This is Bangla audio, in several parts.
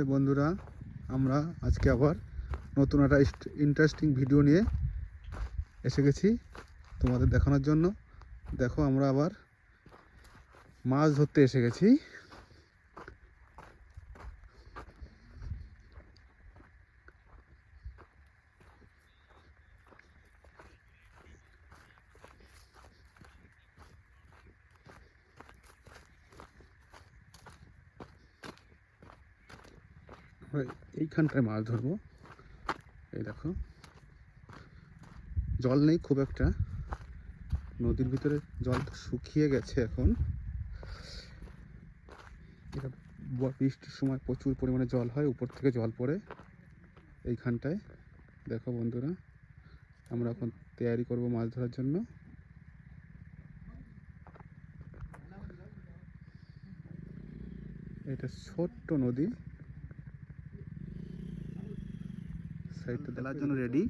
হাই বন্ধুরা, আমরা আজকে আবার নতুন একটা ইন্টারেস্টিং ভিডিও নিয়ে এসে গেছি তোমাদের দেখানোর জন্য। দেখো, আমরা আবার মাছ ধরতে এসে গেছি। এইখানটায় মাছ ধরবো। এই দেখো। জল নেই খুব একটা। নদীর ভিতরে জল তো শুকিয়ে গেছে এখন। এটা বৃষ্টির সময় প্রচুর পরিমাণে জল হয়, উপর থেকে জল পড়ে এইখানটায়। দেখো বন্ধুরা, আমরা এখন তৈরি করব মাছ ধরার জন্য। এটা ছোট্ট নদী। সাইডটা দেওয়ার জন্য রেডি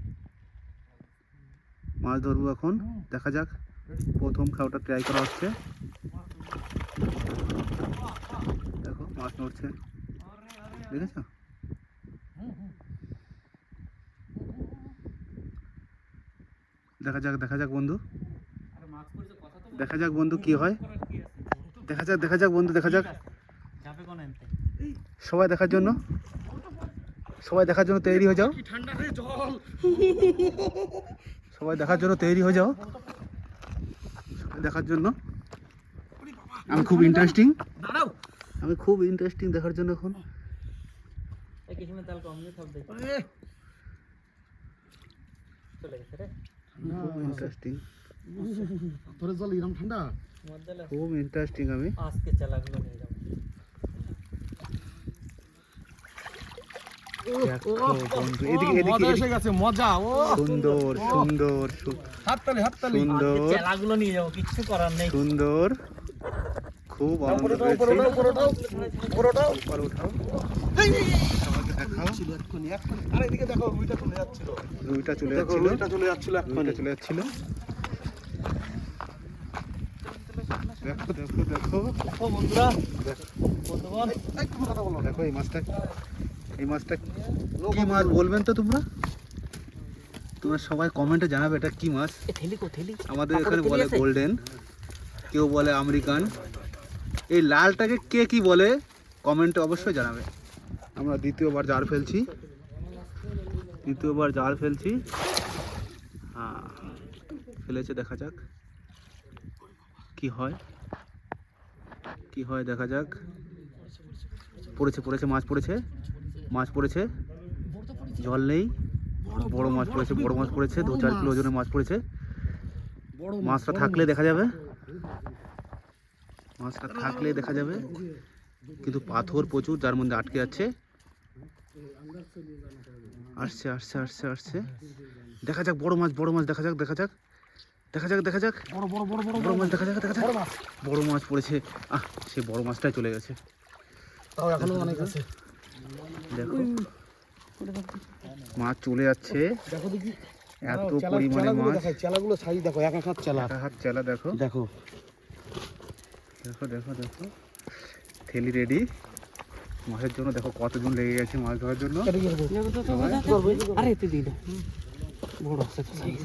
মাছ ধরবো এখন, দেখা যাক। প্রথম খাওয়াটা ট্রাই করা হচ্ছে। দেখো, মাছ নড়ছে দেখেছ? দেখা যাক দেখা যাক বন্ধু। দেখা যাক বন্ধু কি হয়। দেখা যাক দেখা যাক বন্ধু, দেখা যাক। সবাই দেখার জন্য। সবাই দেখার জন্য তৈরি হয়ে যাও। ঠান্ডা সবাই দেখার জন্য তৈরি হয়ে যাও। সবাই দেখার জন্য। আমি খুব ইন্টারেস্টিং আমি খুব ইন্টারেস্টিং দেখার জন্য এখন। খুব ইন্টারেস্টিং তোর জল এরকম ঠান্ডা? খুব ইন্টারেস্টিং আমি। আজকে চালাগুলো নিয়ে যাব। এদিকে দেখো রুইটা চলে যাচ্ছিল। দেখো যাচ্ছিল। রুইটা চলে যাচ্ছিল রুইটা এক্ষুনি চলে যাচ্ছিল। দেখো দেখো দেখো। বন্ধুরা। দেখো এই মাছটা। এই মাছটা কি মাছ বলবেন তো তোমরা? তোমরা সবাই কমেন্টে জানাবে এটা কি মাছ। আমাদের এখানে বলে গোল্ডেন কেউ বলে আমেরিকান। এই লালটাকে কে কি বলে কমেন্টে অবশ্যই জানাবে। আমরা দ্বিতীয়বার জাল ফেলছি। দ্বিতীয়বার জাল ফেলছি। হ্যাঁ ফেলেছে দেখা যাক। কি হয়? কি হয় দেখা যাক। পড়েছে পড়েছে মাছ পড়েছে। মাছ পড়েছে। জল নেই। বড় মাছ পড়েছে বড় মাছ পড়েছে দু চার কিলো ওজনের মাছ পড়েছে। বড় মাছটা থাকলে দেখা যাবে। মাছটা থাকলে দেখা যাবে। কিন্তু পাথর প্রচুর যার মধ্যে আটকে যাচ্ছে। আসছে আসছে আসছে আসছে। দেখা যাক বড় মাছ বড় মাছ দেখা যাক দেখা যাক। দেখা যাক দেখা যাক। বড় বড় বড় বড় বড় মাছ দেখা যাক দেখা যাক। বড় মাছ। বড় মাছ পড়েছে। আহ সে বড় মাছটাই চলে গেছে। তাও এখনও অনেক আছে। দেখো মাছ চলে যাচ্ছে দেখো দেখি এত পরিমাণে মাছ চেলাগুলো সাইজ দেখো এক এক হাত চেলা একটা হাত চেলা দেখো দেখো দেখো দেখো দেখো থেলি রেডি মাছের জন্য দেখো কতজন লেগে গেছে মাছ ধরার জন্য আরে তুই দিই বড় আছে তো সাইজ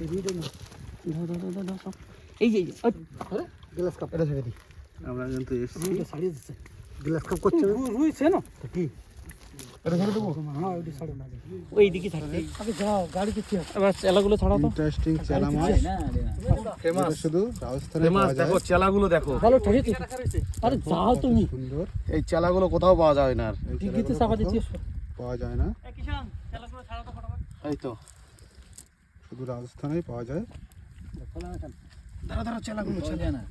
এই যে এই যে, ওই, গ্লাস কাপ এটা ছেড়ে দি আমরা কিন্তু এসেছি দিচ্ছে গ্লাস কাপ করছে। রুইছে না? কি? এটা ছেড়ে দেবো? হ্যাঁ ওইটা ছাড়ো না ওই দিকে থাকতে আগে যাও গাড়ি কিছু এবার চেলাগুলো ছাড়াও তো। ইন্টারেস্টিং চেলা মাছ। এটা শুধু রাজস্থানে ফেমাস পাওয়া যায়। দেখো চেলাগুলো দেখো। ভালো আরে যাও তুমি। সুন্দর। এই চেলাগুলো কোথাও পাওয়া যায় না আর। চাপা পাওয়া যায় না। এই তো শুধু রাজস্থানেই পাওয়া যায়। দাঁড়া চেলাগুলো চেলা না।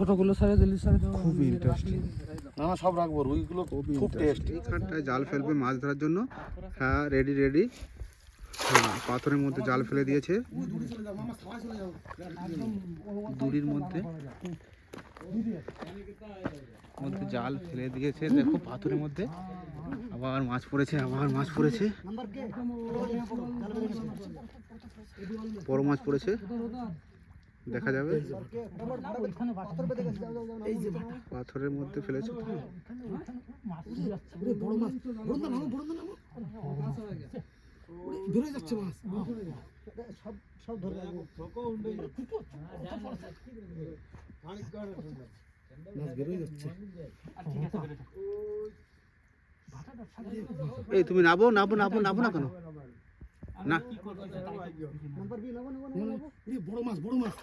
ছোটগুলো সারে দিল্লি সারে খুব ইন্টারেস্টিং না না সব রাখব রুইগুলো খুবই খুব টেস্ট এইখানটায় জাল ফেলবে মাছ ধরার জন্য। হ্যাঁ রেডি রেডি হ্যাঁ পাথরের মধ্যে জাল ফেলে দিয়েছে। দড়ির মধ্যে। মধ্যে জাল ফেলে দিয়েছে। দেখো পাথরের মধ্যে। আবার মাছ পড়েছে আবার মাছ পড়েছে। বড় মাছ পড়েছে। দেখা যাবে? পাথরের মধ্যে ফেলেছে? যাচ্ছে মাছ। সব সব ধরে মাছ বেরোয় যাচ্ছে। এই তুমি নাবো নাবো নাবো নাবো না কেন? না নাম্বার বি নামো নামো নামো বড় মাছ বড় মাছ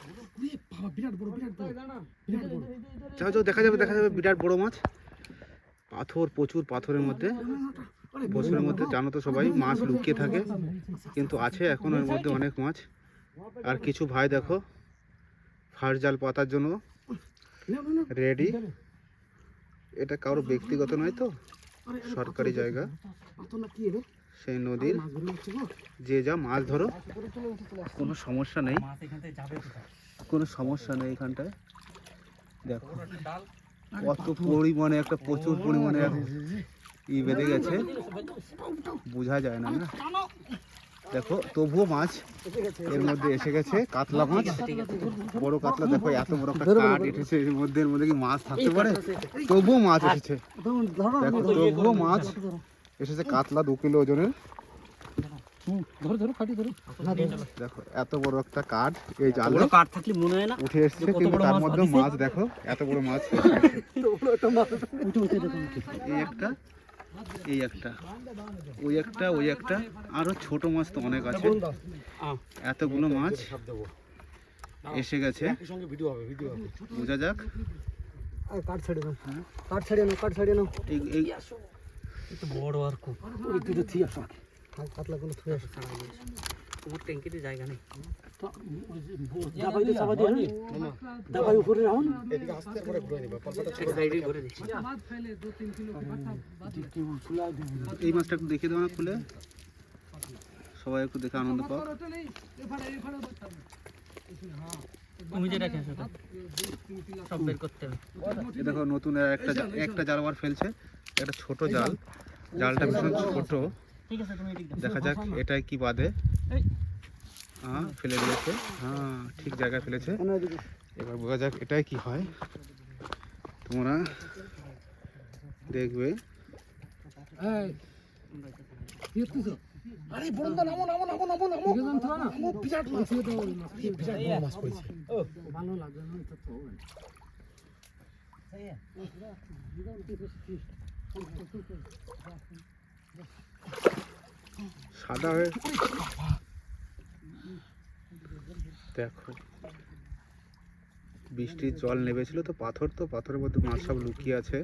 বিরাট বড় বিরাট বড় বিরাট বড় যাও যাও দেখা যাবে দেখা যাবে বিরাট বড় মাছ পাথর প্রচুর পাথরের মধ্যে বছরের মধ্যে জানো তো সবাই মাছ লুকিয়ে থাকে কিন্তু আছে এখন এর মধ্যে অনেক মাছ আর কিছু ভাই দেখো ফাঁস জাল পাতার জন্য রেডি এটা কারও ব্যক্তিগত নয় তো সরকারি জায়গা সেই নদীর যে যা মাছ ধরো। কোনো সমস্যা নেই। মাছ এখান থেকে যাবে কোথায়? কোনো সমস্যা নেই এখানটায়। দেখো। কত পরিমাণে একটা প্রচুর পরিমাণে ই বেঁধে গেছে। বোঝা যায় না না? দেখো তবুও মাছ এর মধ্যে এসে গেছে কাতলা মাছ। বড় কাতলা দেখো এত বড় একটা কাঠ এসেছে এর মধ্যে এর মধ্যে কি মাছ থাকতে পারে? তবুও মাছ এসেছে। দেখো তবুও মাছ। এসেছে কাতলা দু কিলো ওজনের। ধরো ধরো খাটি ধরো। দেখো এত বড় একটা কাঠ এই জালে কাঠ থাকলে মনে হয় না উঠে এসেছে কিন্তু তার মধ্যে মাছ দেখো এত বড় মাছ। উঠে উঠে দেখো এই একটা এই একটা ওই একটা ওই একটা আরও ছোট মাছ তো অনেক আছে। এতগুলো মাছ এসে গেছে। বোঝা যাক। কাঠ ছাড়িয়ে নাও কাঠ নাও কাঠ ছাড়িয়ে নাও। এই এই একটু বড় আর খুব ওই দুটো আসো আসো। তোমার ট্যাঙ্কিতে জায়গা নেই। দিচ্ছি এই মাছটা একটু দেখিয়ে দেবো না খুলে। সবাই একটু দেখে আনন্দ পাও। তুমি যেটা খেয়েছো সব বের করতে হবে। দেখো নতুন একটা একটা জাল আবার ফেলছে একটা ছোট জাল। জালটা ভীষণ ছোট। ঠিক আছে তুমি দেখা যাক এটাই কি বাদে। হ্যাঁ ফেলে দিয়েছে। হ্যাঁ ঠিক জায়গায় ফেলেছে। এবার বোঝা যাক এটাই কি হয়। তোমরা দেখবে। আরে বড় দা নামো নামো নামো নামো নামো নামো বিরাট মাছ। বিরাট বড় মাছ পড়েছে। ভালো লাগবে না তো তো সাদা হয়ে দেখো। বৃষ্টির জল নেবেছিল তো পাথর তো পাথরের মধ্যে মাছ সব লুকিয়ে আছে।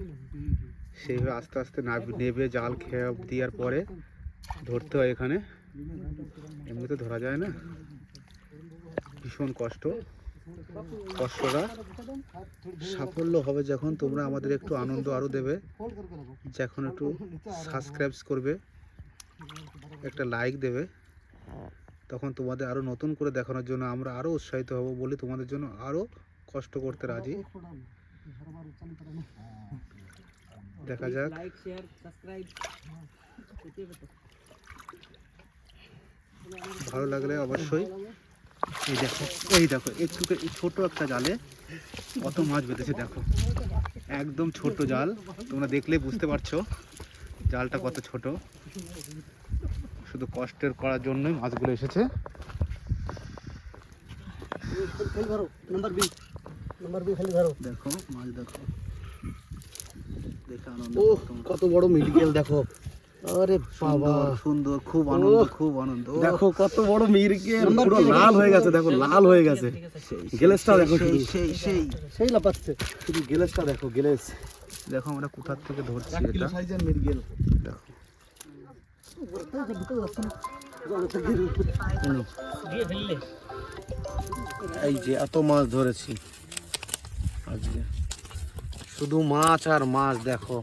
সেইভাবে আস্তে আস্তে নেবে জাল খেয়ে দেওয়ার পরে ধরতে হয় এখানে। এমনিতে ধরা যায় না। ভীষণ কষ্ট। কষ্টটা সাফল্য হবে যখন তোমরা আমাদের একটু আনন্দ আরও দেবে। যখন একটু সাবস্ক্রাইবস করবে, একটা লাইক দেবে, তখন তোমাদের আরও নতুন করে দেখানোর জন্য আমরা আরও উৎসাহিত হব বলে তোমাদের জন্য আরও কষ্ট করতে রাজি। দেখা যাক। লাইক শেয়ার সাবস্ক্রাইব ভালো লাগলে অবশ্যই। এই দেখো এই দেখো একটু ছোট একটা জালে কত মাছ বেঁধেছে দেখো। একদম ছোট জাল তোমরা দেখলে বুঝতে পারছ জালটা কত ছোট। শুধু কষ্টের করার জন্যই মাছগুলো এসেছে। দেখো মাছ দেখো। দেখে আনন্দ। কত বড় মেডিকেল দেখো। আরে বাবা। সুন্দর খুব আনন্দ খুব আনন্দ। দেখো কত বড় মিরকেল পুরো লাল হয়ে গেছে দেখো লাল হয়ে গেছে। গেলেসটা দেখো সেই সেই সেই। সেই লাপাচ্ছে শুধু গেলেসটা দেখো গেলেস। দেখো আমরা কোথার থেকে ধরছি এটা। সাইজের মিরকেল দেখো। এই যে এত মাছ ধরেছি। আজকে। শুধু মাছ আর মাছ দেখো।